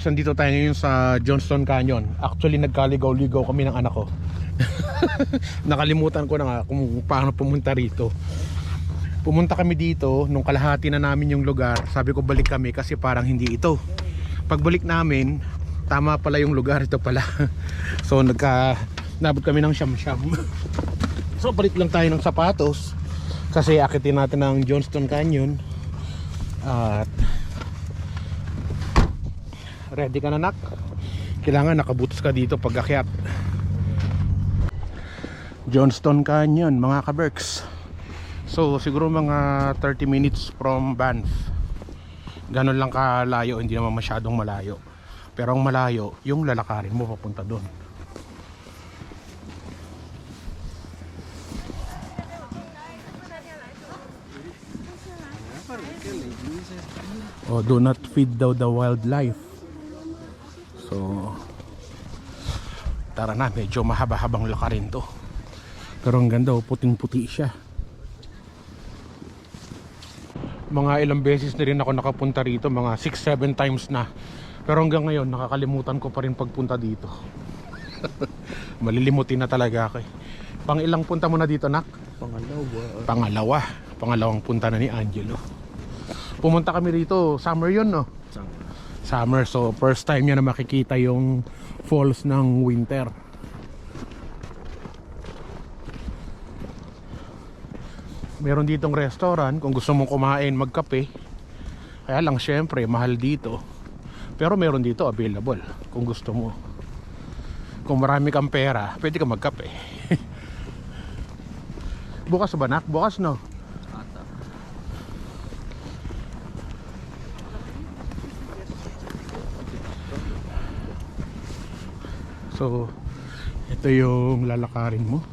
kabers, nandito tayo ngayon sa Johnston Canyon. Actually, nagkaligaw-ligaw kami ng anak ko. Nakalimutan ko na nga kung paano pumunta rito. Pumunta kami dito, nung kalahati na namin yung lugar, sabi ko balik kami kasi parang hindi ito. Pagbalik namin, tama pala yung lugar, ito pala. so nagka, nabot kami ng siyam-siyam. so balik lang tayo ng sapatos kasi akitin natin ang Johnston Canyon. At ready ka na nak? Kailangan nakabutos ka dito pag akyat. Johnston Canyon mga kaberks. So siguro mga 30 minutes from Banff. Ganon lang kalayo, hindi naman masyadong malayo. Pero ang malayo, yung lalakarin mo papunta doon. Oh, do not feed daw the wildlife. So, tara na, medyo mahaba-habang lakarin to. Pero ang ganda, oh, puting-puti siya. Mga ilang beses na rin ako nakapunta rito, mga 6-7 times na. Pero hanggang ngayon, nakakalimutan ko pa rin pagpunta dito. Malilimutin na talaga ako eh. Pang ilang punta mo na dito, Nak? Pangalawa. Pangalawa. Pangalawang punta na ni Angelo. Pumunta kami rito, summer yun, no? Summer, so first time niya na makikita yung falls ng winter. Meron ditong restaurant kung gusto mong kumain, magkape. Kaya lang syempre, mahal dito. Pero meron dito available kung gusto mo. Kung marami kang pera, pwede ka magkape. Bukas ba nak? Bukas no? So, ito yung lalakarin mo.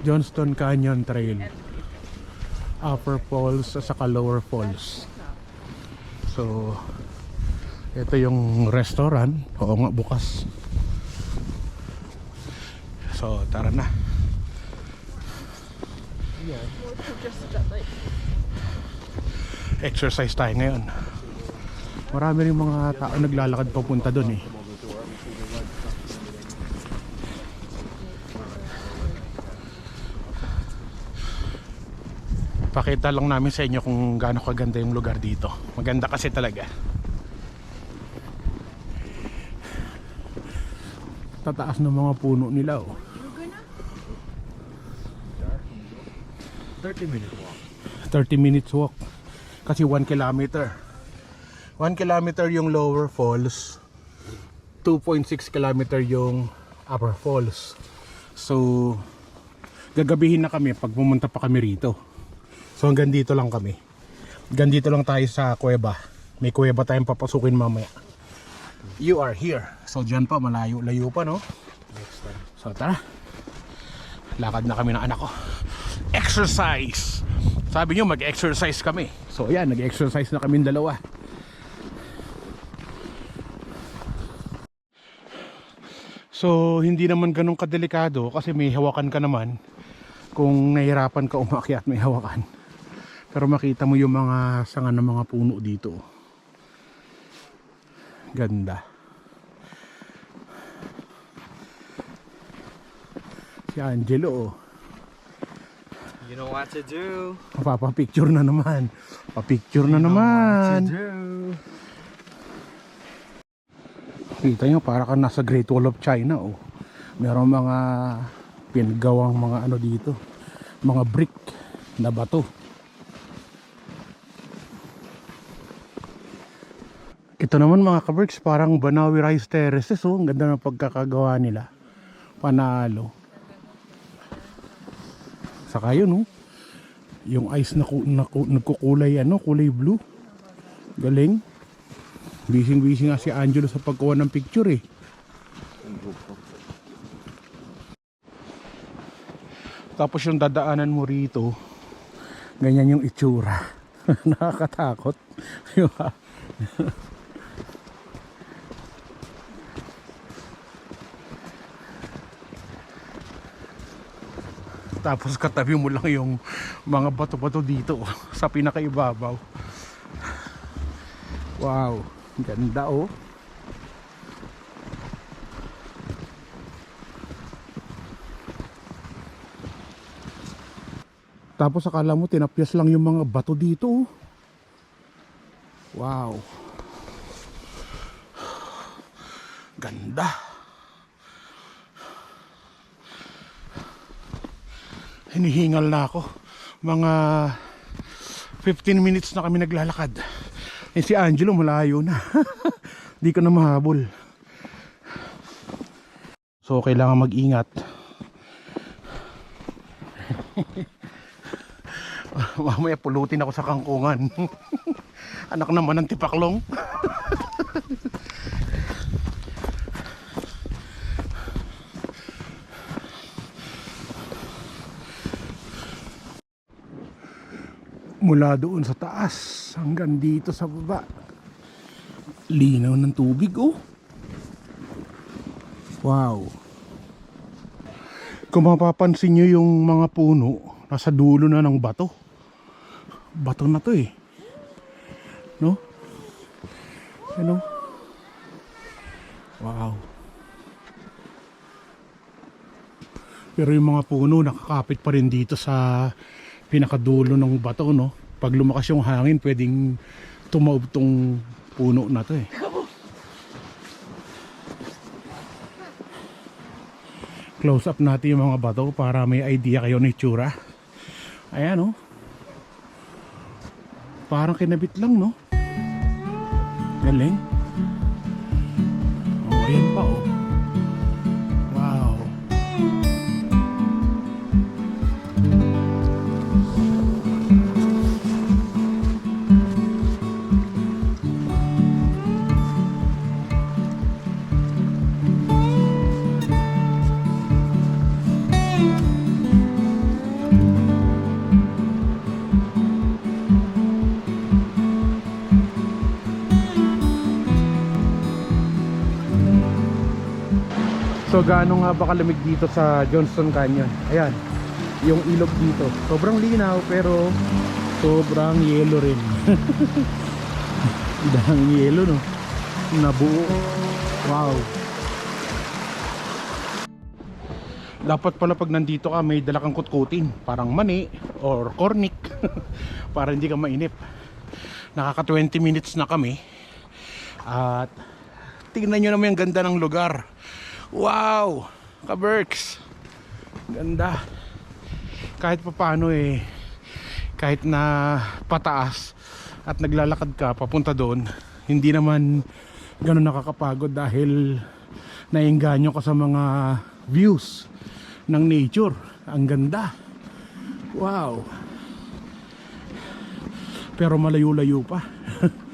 Johnston Canyon Trail. Upper Falls at saka Lower Falls. So, ito yung restaurant. Oo nga, bukas. So, tara na. Exercise tayo ngayon. Marami rin mga tao naglalakad papunta doon eh. Pakita lang namin sa inyo kung gaano kaganda yung lugar dito. Maganda kasi talaga. Tataas ng mga puno nila oh. 30 minute walk. 30 minutes walk. Kasi 1 kilometer. 1 kilometer yung lower falls. 2.6 kilometer yung upper falls. So, gagabihin na kami pag pumunta pa kami rito. So, hanggang dito lang kami. Hanggang dito lang tayo sa kuweba. May kuweba tayong papasukin mamaya. You are here. So, dyan pa, malayo. Layo pa, no? Next time. So tara. Lakad na kami ng anak ko. Exercise. Sabi niyo mag-exercise kami. So yan, nag-exercise na kami dalawa. So hindi naman ganun kadelikado kasi may hawakan ka naman. Kung nahirapan ka umakyat, may hawakan. Pero makita mo yung mga sanga ng mga puno dito. Ganda. Si Angelo oh. You know what to do. Papapicture na naman. Papicture na You know naman. Kita nyo, para ka nasa Great Wall of China, oh. Meron mga pinagawang mga ano dito. Mga brick na bato. Ito naman mga kabricks, parang Banawi Rice Terraces, oh. Ang ganda ng pagkakagawa nila. Panalo. Saka yun, oh. Yung ice na, na ku- nagkukulay, ano, kulay blue. Galing. Bising-bising nga si Angelo sa pagkuha ng picture eh. Tapos yung dadaanan mo rito, ganyan yung itsura. Nakakatakot. Tapos katabi mo lang yung mga bato-bato dito sa pinakaibabaw. Wow, ganda oh. Tapos akala mo tinapyas lang yung mga bato dito oh. Wow. Ganda. Hinihingal na ako. Mga 15 minutes na kami naglalakad. Eh si Angelo malayo na. Di ko na mahabol. So kailangan mag-ingat. Mamaya pulutin ako sa kangkungan. Anak naman ng tipaklong. Mula doon sa taas hanggang dito sa baba. Linaw ng tubig oh. Wow. Kung mapapansin nyo yung mga puno, nasa dulo na ng bato. Bato na to eh. No? Ano? Wow. Pero yung mga puno nakakapit pa rin dito sa pinakadulo ng bato, no? Pag lumakas yung hangin, pwedeng tumaob tong puno na to eh. Close up natin yung mga bato para may idea kayo ng itsura. Ayan, oh. Parang kinabit lang, no? Galing. Gaano nga ba kalamig dito sa Johnston Canyon? Ayan, yung ilog dito. Sobrang linaw pero sobrang yelo rin. Dahang yelo no. Nabuo. Wow. Dapat pala pag nandito ka may dala kutkutin. Parang mani or cornic. para hindi ka mainip. Nakaka 20 minutes na kami. At tingnan nyo naman yung ganda ng lugar. Wow! Kaberks! Ganda. Kahit pa paano eh, kahit na pataas at naglalakad ka papunta doon, hindi naman ganun nakakapagod dahil nainganyo ka sa mga views ng nature. Ang ganda. Wow! Pero malayo-layo pa.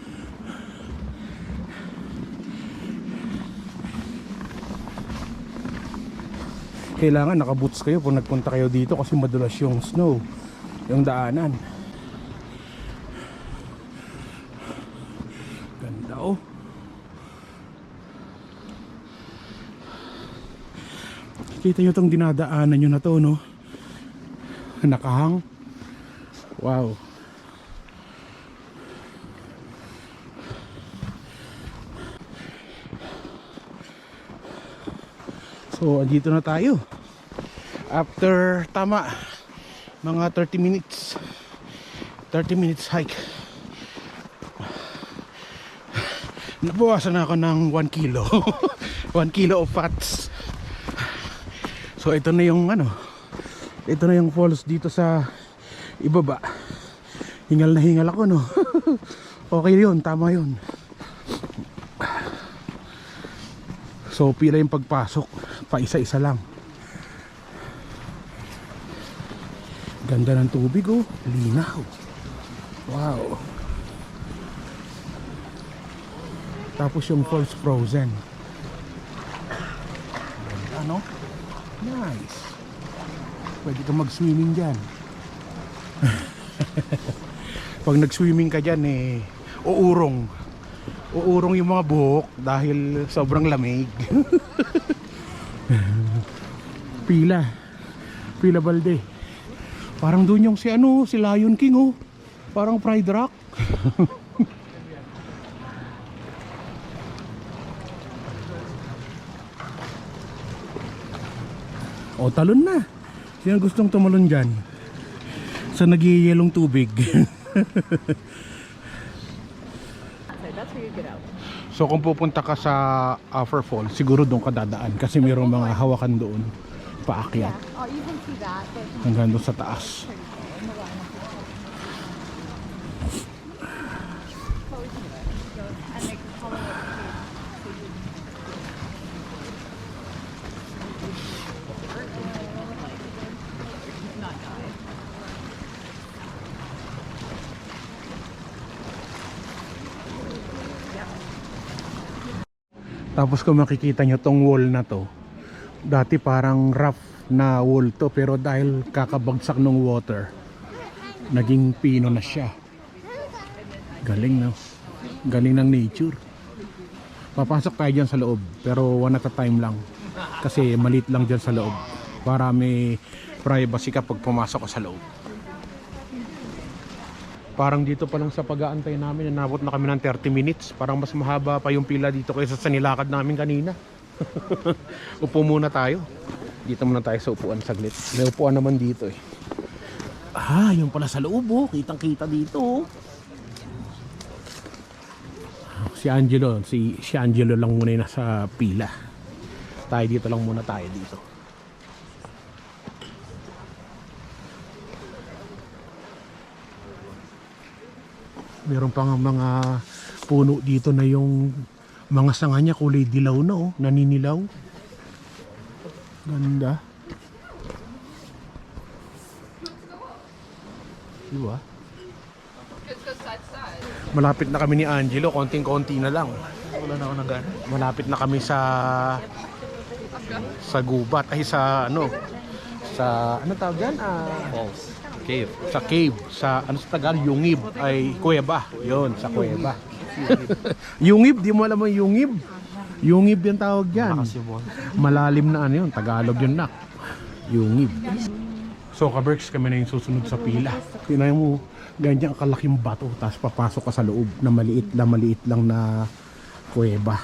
kailangan nakaboots kayo kung nagpunta kayo dito kasi madulas yung snow yung daanan. Ganda oh. Kita nyo itong dinadaanan nyo na to no? Nakahang. Wow So, andito na tayo. After tama mga 30 minutes. 30 minutes hike. Nabawasan na ako ng 1 kilo. 1 kilo of fats. So, ito na yung ano. Ito na yung falls dito sa ibaba. Hingal na hingal ako no. okay yun, tama yun. So, pila yung pagpasok pa isa-isa lang. Ganda ng tubig oh. Linaw. Wow. Tapos yung falls frozen. Ganda no? Nice. Pwede ka mag swimming dyan. Pag nag swimming ka dyan eh uurong. Uurong yung mga buhok dahil sobrang lamig Pila. Pila Balde. Parang doon yung si ano, si Lion King oh. Parang fried rock. o oh, talon na. Sino gustong tumalon dyan? Sa nagiyelong tubig. So kung pupunta ka sa uh, After Falls, siguro doon ka dadaan kasi mayroong mga hawakan doon paakyat Oh, hanggang doon sa taas. Tapos kung makikita nyo tong wall na to, dati parang rough na wall to pero dahil kakabagsak ng water, naging pino na siya. Galing no? Galing ng nature. Papasok tayo dyan sa loob pero one at a time lang. Kasi malit lang dyan sa loob. Para may privacy kapag pumasok ka sa loob. Parang dito pa lang sa pag-aantay namin, nabot na kami ng 30 minutes. Parang mas mahaba pa yung pila dito kaysa sa nilakad namin kanina. Upo muna tayo. Dito muna tayo sa upuan saglit. May upuan naman dito eh. Ah, yung pala sa loob oh. Kitang kita dito oh. Si Angelo, si, si Angelo lang muna yung nasa pila. Tayo dito lang muna tayo dito. Meron pa nga mga puno dito na yung mga sanga niya kulay dilaw na oh, naninilaw. Ganda. Diba? Malapit na kami ni Angelo, konting-konti na lang. Wala na ako ng gana. Malapit na kami sa sa gubat ay sa ano sa ano tawag yan? Ah, Falls. Cave. sa cave sa ano sa Tagal Yungib ay kuweba yon sa kuweba Yungib di mo alam ang Yungib. Yungib yung tawag yan. Malalim na ano yun Tagalog yun nak. Yungib. So kaberks kami na yung susunod sa pila. Tinay mo ganyan kalaking bato tapos papasok ka sa loob na maliit na maliit lang na kuweba.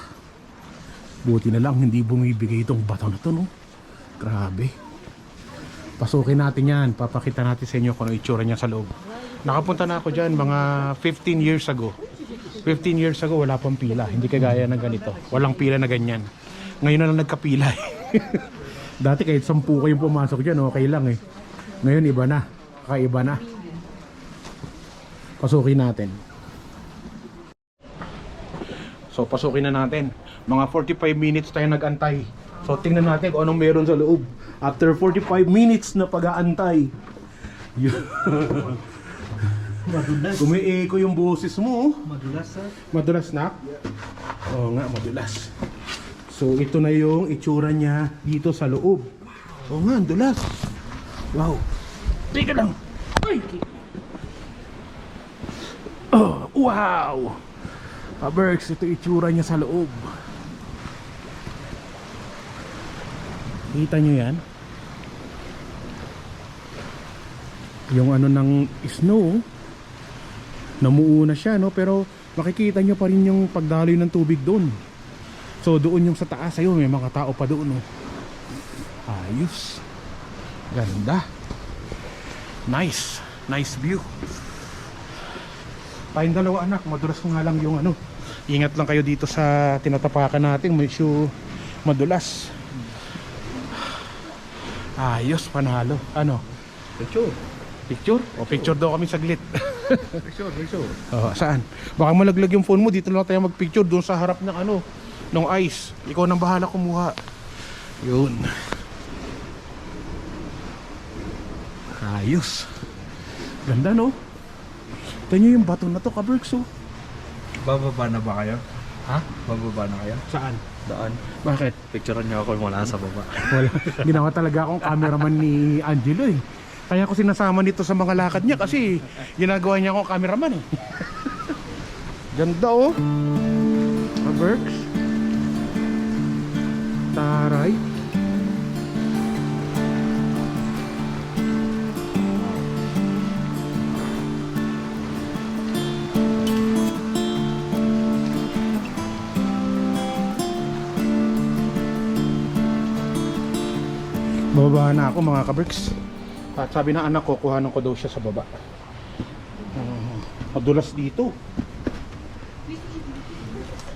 Buti na lang hindi bumibigay itong bato na to no? Grabe. Pasukin natin yan. Papakita natin sa inyo kung ano itsura niya sa loob. Nakapunta na ako dyan mga 15 years ago. 15 years ago wala pang pila. Hindi kagaya ng ganito. Walang pila na ganyan. Ngayon na lang nagkapila eh. Dati kahit 10 kayong pumasok dyan, okay lang eh. Ngayon iba na. Kakaiba na. Pasukin natin. So pasukin na natin. Mga 45 minutes tayo nagantay. So tingnan natin kung anong meron sa loob. After 45 minutes na pag-aantay. Madulas. Kumiiko yung boses mo. Madulas sir. Madulas na? Oo nga, madulas. So ito na yung itsura niya dito sa loob. Oo nga, dulas. Wow. Teka lang. Ay! Oh, wow! Kaberks, ito itsura niya sa loob. Kita nyo yan? Yung ano ng snow, namuo na siya, no? Pero makikita nyo pa rin yung pagdaloy ng tubig doon. So doon yung sa taas, ayun, may mga tao pa doon, no? Ayos. Ganda. Nice. Nice view. Tayong dalawa anak, madulas nga lang yung ano. Ingat lang kayo dito sa tinatapakan natin, medyo madulas. Ayos, panalo. Ano? Picture. Picture? O picture daw kami saglit. Picture, picture. Oh, saan? Baka malaglag yung phone mo, dito lang tayo magpicture doon sa harap ng ano, ng ice. Ikaw nang bahala kumuha. Yun. Ayos. Ganda no? Ito nyo yung bato na to, Kaberks oh. Bababa na ba kayo? Ha? Bababa na kayo? Saan? Daan. Bakit? Picturean niyo ako mula sa baba. Wala. Ginawa talaga akong cameraman ni Angelo eh. Kaya ko sinasama nito sa mga lakad niya kasi ginagawa niya akong cameraman eh. Ganda oh. Kaberks. Taray. Bababa na ako mga kabricks. At sabi ng anak ko, kuhanan ko daw siya sa baba. Uh, madulas dito.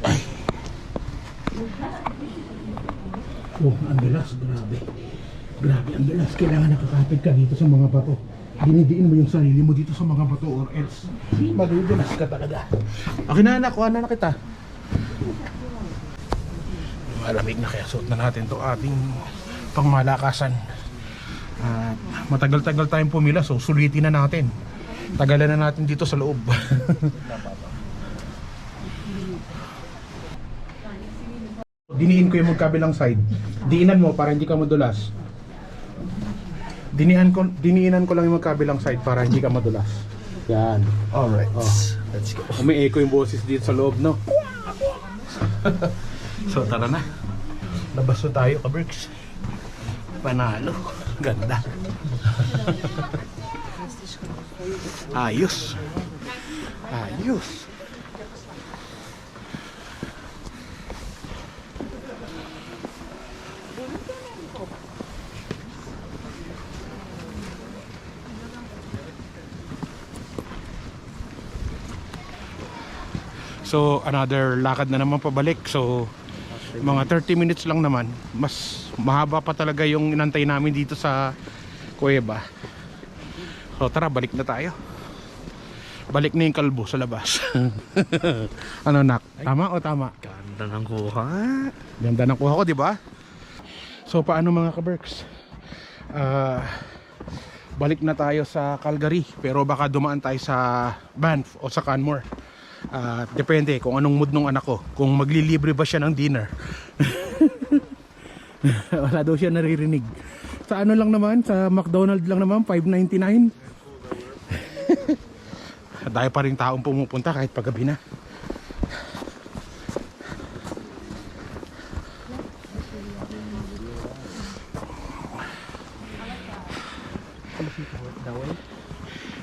Ay. Oh, ang dulas, grabe. Grabe, ang dulas. Kailangan nakakapit ka dito sa mga bato. Dinidiin mo yung sarili mo dito sa mga bato or else madudulas ka talaga. Okay na anak, kuha na na kita. Malamig na kaya suot na natin to ating pangmalakasan. At matagal-tagal tayong pumila so sulitin na natin. Tagalan na natin dito sa loob. Diniin ko yung magkabilang side. Diinan mo para hindi ka madulas. Dinian ko, diniinan ko lang yung magkabilang side para hindi ka madulas. Yan. Alright. Oh. Let's go. Umi-echo yung boses dito sa loob, no? so, tara na. Labas na tayo, kabricks. Panalo. Ganda. Ayos. Ayos. So another lakad na naman pabalik. So mga 30 minutes lang naman. Mas mahaba pa talaga yung inantay namin dito sa kuweba. So tara, balik na tayo. Balik na yung kalbo sa labas. ano nak? Tama o tama? Ganda ng kuha. Ganda ng kuha ko, di ba? So paano mga kaberks? Ah, balik na tayo sa Calgary pero baka dumaan tayo sa Banff o sa Canmore. Ah, depende kung anong mood ng anak ko. Kung maglilibre ba siya ng dinner. Wala daw siya naririnig. Sa ano lang naman, sa McDonald's lang naman, 5.99. Dahil pa rin taong pumupunta kahit paggabi na.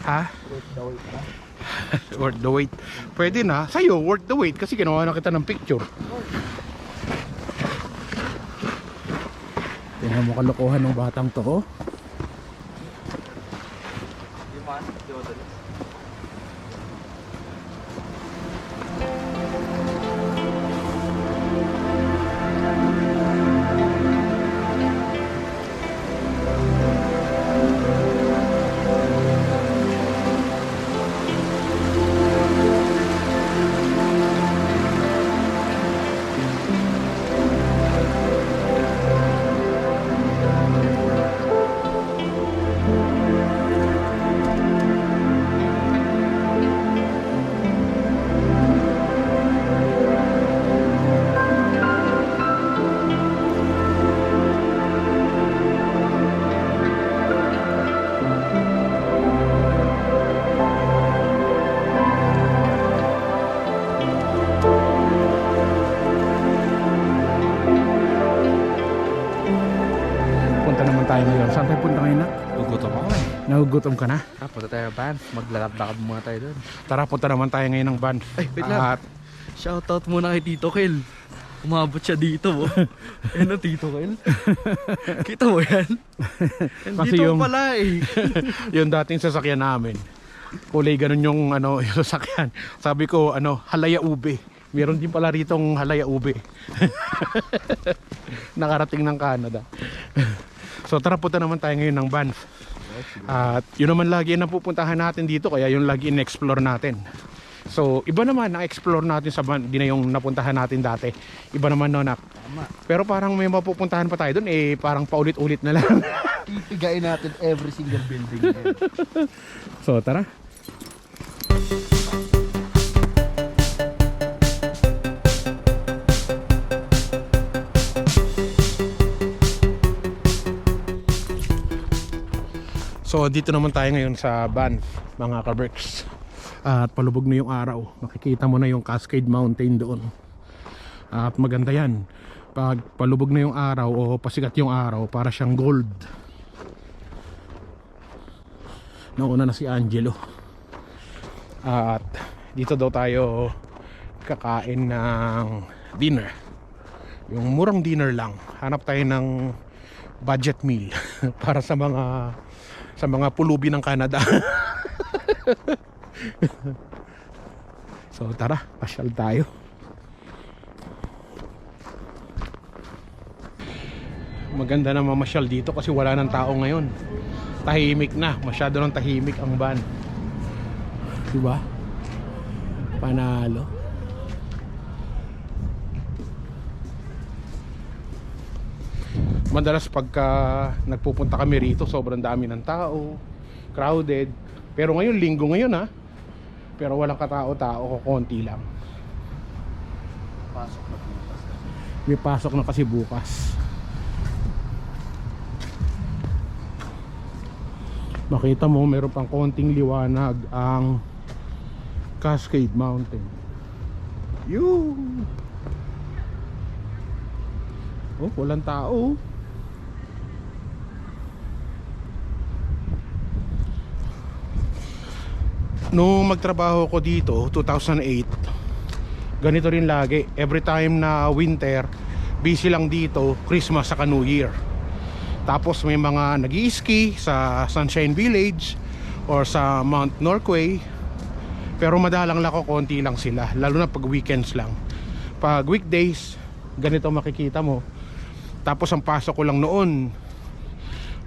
Ha? worth the wait. Pwede na. Sa'yo, worth the wait kasi ginawa na kita ng picture. Tingnan mo kalokohan ng batang to. Nagugutom ka na? Ah, punta tayo Banff. Maglakad-lakad muna tayo doon. Tara, punta naman tayo ngayon ng van. Ay, wait lang. At Shoutout muna kay Tito Kel. Umabot siya dito oh. eh no, Tito Kel? Kita mo yan? Kasi dito yung- pala eh. yung dating sasakyan namin. Kulay ganun yung ano yung sasakyan. Sabi ko ano, halaya ube. Meron din pala ritong halaya ube. Nakarating ng Canada. so tara punta naman tayo ngayon ng Banff. At yun naman lagi ang napupuntahan natin dito kaya yung lagi in-explore natin. So iba naman ang explore natin sa di na yung napuntahan natin dati. Iba naman no nak. Pero parang may mapupuntahan pa tayo doon eh parang paulit-ulit na lang. Ipigain natin every single building. so tara. So dito naman tayo ngayon sa Banff mga kabricks At palubog na yung araw. Makikita mo na yung Cascade Mountain doon. At maganda yan. Pag palubog na yung araw o pasikat yung araw Para siyang gold. Nauna na si Angelo. At dito daw tayo kakain ng dinner. Yung murang dinner lang. Hanap tayo ng budget meal para sa mga sa mga pulubi ng Canada. so tara, pasyal tayo. Maganda na mamasyal dito kasi wala nang tao ngayon. Tahimik na, masyado nang tahimik ang van. Diba? Panalo. Madalas pagka nagpupunta kami rito sobrang dami ng tao crowded. Pero ngayon linggo ngayon ha? Pero walang katao-tao konti lang. Pasok na bukas. may pasok na kasi bukas. Makita mo meron pang konting liwanag ang Cascade Mountain. Yun! Oh walang tao Nung magtrabaho ko dito, 2008, ganito rin lagi. Every time na winter, busy lang dito, Christmas sa New Year. Tapos may mga nag ski sa Sunshine Village or sa Mount Norquay. Pero madalang lang ko, konti lang sila. Lalo na pag weekends lang. Pag weekdays, ganito makikita mo. Tapos ang pasok ko lang noon,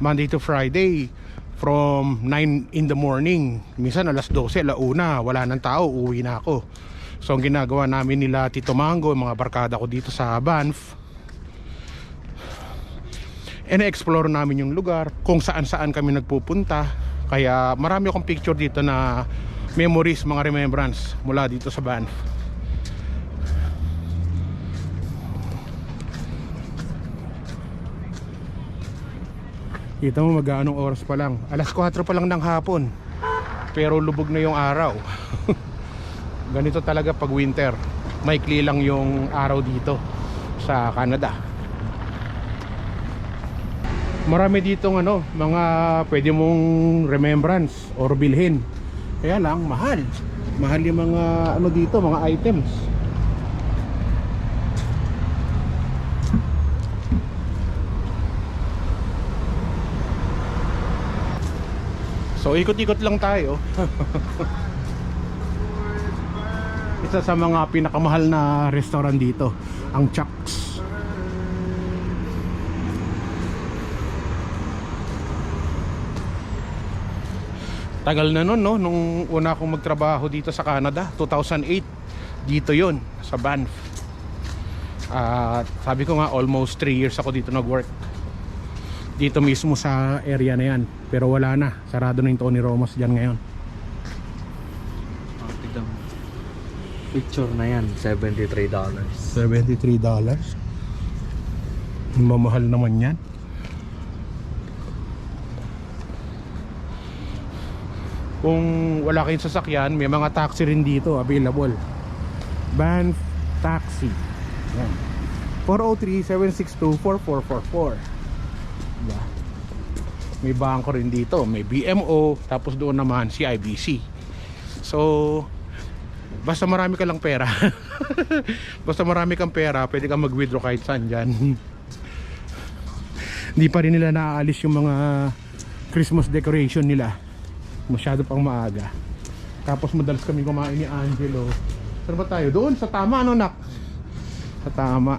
Monday to Friday, from 9 in the morning. Minsan alas 12, alauna, wala nang tao, uwi na ako. So ang ginagawa namin nila Tito Mango, mga barkada ko dito sa Banff, and explore namin yung lugar, kung saan saan kami nagpupunta. Kaya marami akong picture dito na memories, mga remembrance mula dito sa Banff. Kita mo mag-aanong oras pa lang. Alas 4 pa lang ng hapon. Pero lubog na yung araw. Ganito talaga pag winter. Maikli lang yung araw dito sa Canada. Marami ditong ano, mga pwede mong remembrance or bilhin. Kaya lang mahal. Mahal yung mga ano dito, mga items. So ikot-ikot lang tayo. Isa sa mga pinakamahal na restaurant dito, ang Chuck's. Tagal na nun, no? Nung una akong magtrabaho dito sa Canada, 2008. Dito yon sa Banff. At sabi ko nga, almost 3 years ako dito nag-work dito mismo sa area na yan. Pero wala na. Sarado na yung Tony Romas dyan ngayon. Oh, tignan mo. Picture na yan, $73. $73 dollars? Mamahal naman yan. Kung wala kayong sasakyan may mga taxi rin dito available. Banff Taxi. Yan. 403-762-4444 diba? may bangko rin dito may BMO tapos doon naman si IBC so basta marami ka lang pera basta marami kang pera pwede kang mag-withdraw kahit saan dyan hindi pa rin nila naaalis yung mga Christmas decoration nila masyado pang maaga tapos madalas kami kumain ni Angelo saan ba tayo? doon sa tama ano nak? sa tama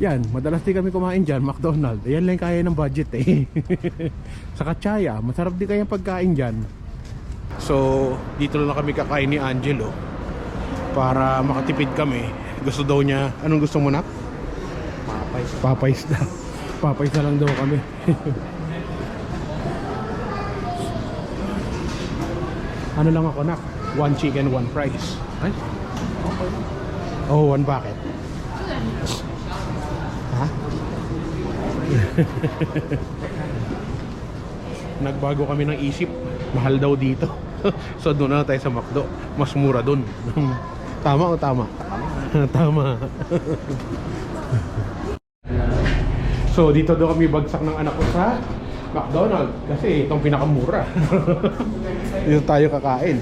Yan, madalas din kami kumain dyan, McDonald's. Ayan lang kaya ng budget eh. sa Kachaya, masarap din kaya pagkain dyan. So, dito lang kami kakain ni Angelo para makatipid kami. Gusto daw niya, anong gusto mo na? Papay. Papay's na. Papay's na lang daw kami. ano lang ako nak? One chicken, one fries. Ay, Oh, one bucket. Nagbago kami ng isip. Mahal daw dito. so doon na tayo sa McDo. Mas mura doon. tama o tama? Tama. so dito daw kami bagsak ng anak ko sa McDonald's kasi itong pinakamura. dito tayo kakain.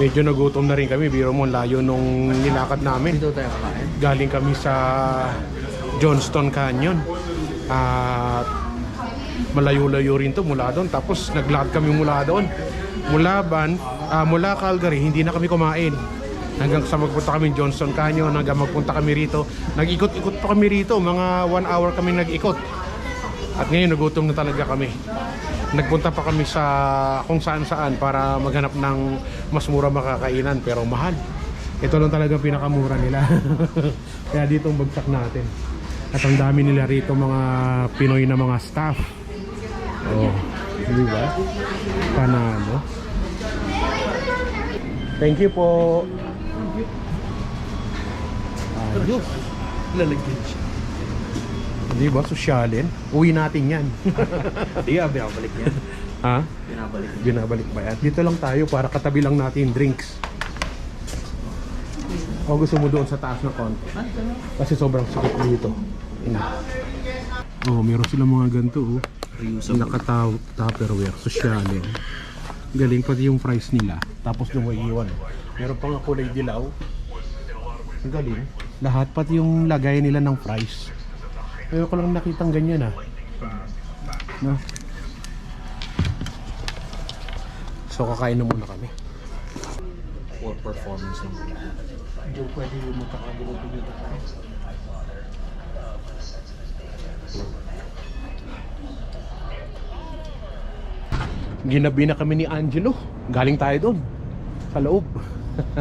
Medyo nagutom na rin kami. Biro mo, layo nung nilakad namin. Dito tayo kakain. Galing kami sa Johnston Canyon. At malayo-layo rin to mula doon. Tapos naglakad kami mula doon. Mula Ban, ah, mula Calgary, hindi na kami kumain. Hanggang sa magpunta kami Johnston Canyon, hanggang magpunta kami rito. Nag-ikot-ikot pa kami rito. Mga one hour kami nag-ikot. At ngayon nagutom na talaga kami. Nagpunta pa kami sa kung saan saan para maghanap ng mas mura makakainan pero mahal. Ito lang talaga pinakamura nila. Kaya dito ang bagsak natin. At ang dami nila rito mga Pinoy na mga staff. Oh, di ba? Panalo. Thank you po. Ayos. Lalagyan siya. Di ba? Sosyalin. Uwi natin yan. Hindi ah, binabalik yan. ha? Binabalik. Binabalik ba yan? Dito lang tayo para katabi lang natin drinks. O gusto mo doon sa taas na konti? Kasi sobrang sakit dito. Oh, meron silang mga ganito oh. Reusable. Naka-tupperware, sosyalin. Galing pati yung fries nila. Tapos yung may iwan. Meron pa nga kulay dilaw. Ang galing. Lahat pati yung lagay nila ng fries. Ngayon ko lang nakitang ganyan ah. No? So kakain na muna kami. For performance ng Hindi pwede yung magkakagulo dito. Ginabi na kami ni Angelo. Galing tayo doon. Sa loob.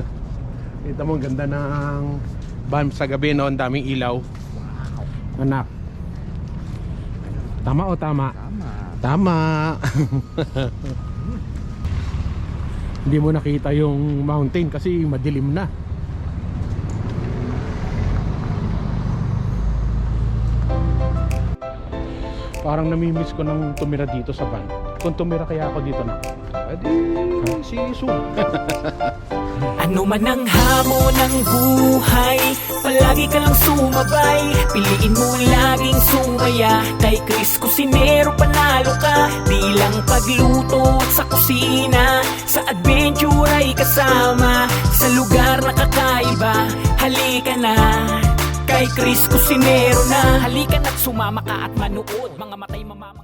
Kita mo, ang ganda ng van sa gabi, no? Ang daming ilaw. Anak. Tama o tama? Tama. Tama. Hindi mo nakita yung mountain kasi madilim na. Parang namimiss ko nang tumira dito sa van. Kung tumira kaya ako dito na. Adi, si Isu. Ano man ang hamon ng buhay Palagi ka lang sumabay. Piliin mo laging sumaya Kay Chris Cusinero panalo ka. Di lang pagluto at sa kusina Sa adventure ay kasama. Sa lugar na kakaiba Halika na. Kay Chris Cusinero na Halika na't sumama ka at manood. Mga matay mamamang